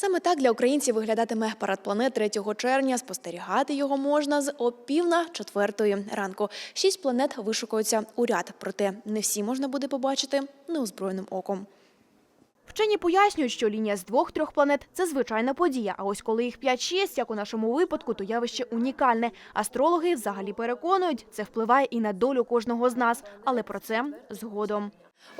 Саме так для українців виглядатиме парад планет 3 червня. Спостерігати його можна з опів на четвертої ранку. Шість планет вишукуються у ряд, проте не всі можна буде побачити неозброєним оком. Вчені пояснюють, що лінія з двох-трьох планет це звичайна подія. А ось коли їх 5-6, як у нашому випадку, то явище унікальне. Астрологи взагалі переконують, це впливає і на долю кожного з нас. Але про це згодом.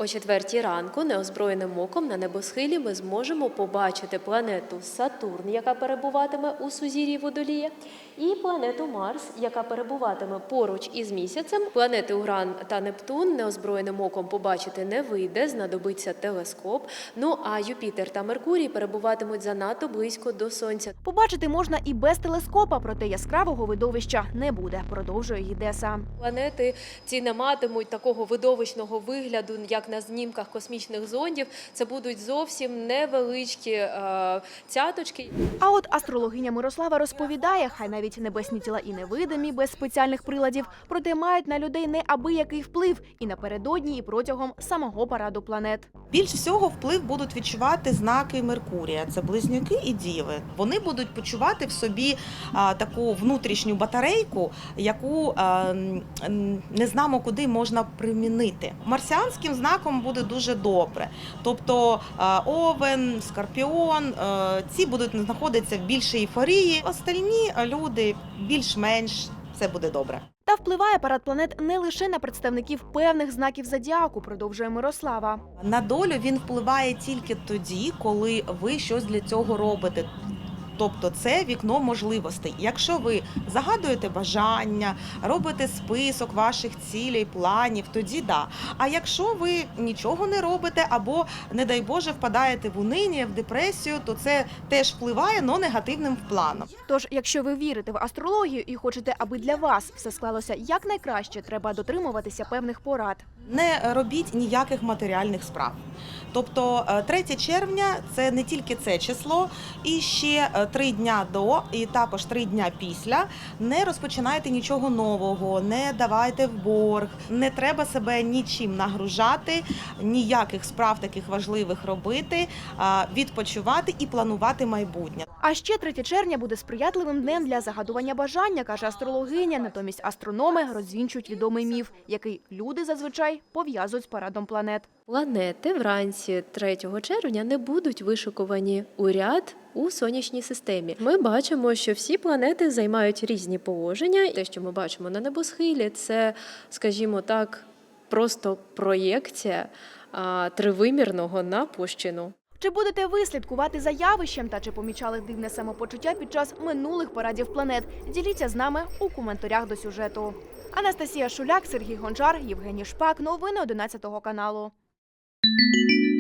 О четвертій ранку неозброєним оком на небосхилі ми зможемо побачити планету Сатурн, яка перебуватиме у сузір'ї Водолія, і планету Марс, яка перебуватиме поруч із місяцем. Планети Уран та Нептун неозброєним оком побачити не вийде, знадобиться телескоп. Ну а Юпітер та Меркурій перебуватимуть занадто близько до Сонця. Побачити можна і без телескопа, проте яскравого видовища не буде, продовжує Гідеса. Планети ці не матимуть такого видовищного вигляду, як на знімках космічних зондів. Це будуть зовсім невеличкі е, цяточки. А от астрологиня Мирослава розповідає, хай навіть небесні тіла і невидимі без спеціальних приладів, проте мають на людей неабиякий вплив і напередодні, і протягом самого параду планет. Більш всього вплив будуть відчувати знаки Меркурія. Це близнюки і діви. Вони будуть почувати в собі а, таку внутрішню батарейку, яку м, не знамо куди можна примінити. Марсіанським знаком буде дуже добре. Тобто овен, скорпіон, ці будуть знаходитися в більшій ейфорії. Остальні люди більш-менш все буде добре. Та впливає парад планет не лише на представників певних знаків зодіаку, продовжує Мирослава. На долю він впливає тільки тоді, коли ви щось для цього робите. Тобто це вікно можливостей. Якщо ви загадуєте бажання, робите список ваших цілей, планів, тоді да. А якщо ви нічого не робите, або, не дай Боже, впадаєте в униння, в депресію, то це теж впливає, але негативним планом. Тож, якщо ви вірите в астрологію і хочете, аби для вас все склалося якнайкраще, треба дотримуватися певних порад. не робіть ніяких матеріальних справ. Тобто е, 3 червня це не тільки це число, і ще е, три дня до, і також три дня після. Не розпочинайте нічого нового, не давайте в борг, не треба себе нічим нагружати, ніяких справ таких важливих робити, відпочивати і планувати майбутнє. А ще 3 червня буде сприятливим днем для загадування бажання, каже астрологиня. Натомість астрономи розвінчують відомий міф, який люди зазвичай пов'язують з парадом планет. Планети вранці 3 червня не будуть вишикувані у ряд у сонячній системі. Ми бачимо, що всі планети займають різні положення. Те, що ми бачимо на небосхилі, це, скажімо так, просто проєкція а, тривимірного на площину. Чи будете ви слідкувати за явищем та чи помічали дивне самопочуття під час минулих парадів планет? Діліться з нами у коментарях до сюжету. Анастасія Шуляк, Сергій Гончар, Євгеній Шпак. Новини 11 каналу. Música